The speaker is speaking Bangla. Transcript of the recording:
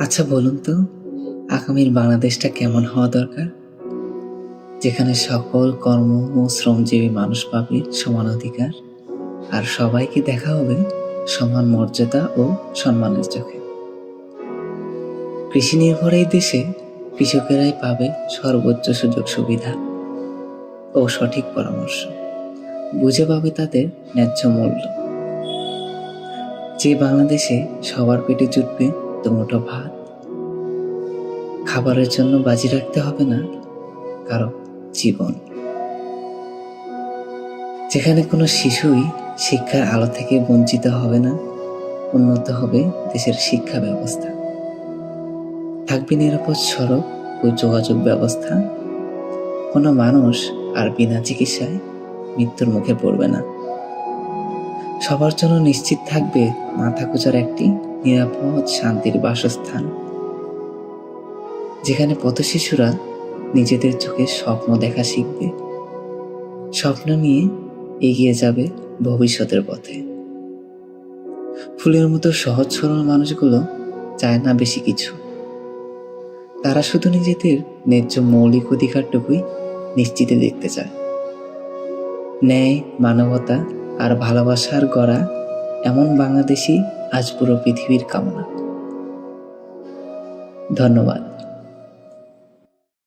আচ্ছা বলুন তো, আগামীর বাংলাদেশটা কেমন হওয়া দরকার? যেখানে সকল কর্ম ও শ্রমজীবী মানুষ পাবে সমান অধিকার, আর সবাইকে দেখা হবে সমান মর্যাদা ও সম্মানের চোখে। কৃষি নির্ভর এই দেশে কৃষকেরাই পাবে সর্বোচ্চ সুযোগ সুবিধা ও সঠিক পরামর্শ। বুঝে পাবে তাদের ন্যায্য মূল্য। যে বাংলাদেশে সবার পেটে জুটবে দুমুঠো ভাত। খাবারের জন্য বাজি রাখতে হবে না কারও জীবন। যেখানে কোনো শিশুই শিক্ষার আলো থেকে বঞ্চিত হবে না, উন্নত হবে দেশের শিক্ষা ব্যবস্থা। থাকবে নিরাপদ সড়ক ও যোগাযোগ ব্যবস্থা। কোনো মানুষ আর বিনা চিকিৎসায় মৃত্যুর মুখে পড়বে না। সবার জন্য নিশ্চিত থাকবে মাথা গোজার একটি নিরাপদ, শান্তির বাসস্থান। যেখানে পথ শিশুরা নিজেদের চোখে স্বপ্ন দেখা শিখবে। স্বপ্ন নিয়ে এগিয়ে যাবে ভবিষ্যতের পথে। ফুলের মতো সহজ সরল মানুষগুলো চায় না বেশি কিছু। তারা শুধু নিজেদের ন্যায্য মৌলিক অধিকারটুকুই নিশ্চিতে দেখতে চায়। ন্যায়, মানবতা আর ভালোবাসার গড়া এমন বাংলাদেশই আজ পুরো পৃথিবীর কামনা। ধন্যবাদ।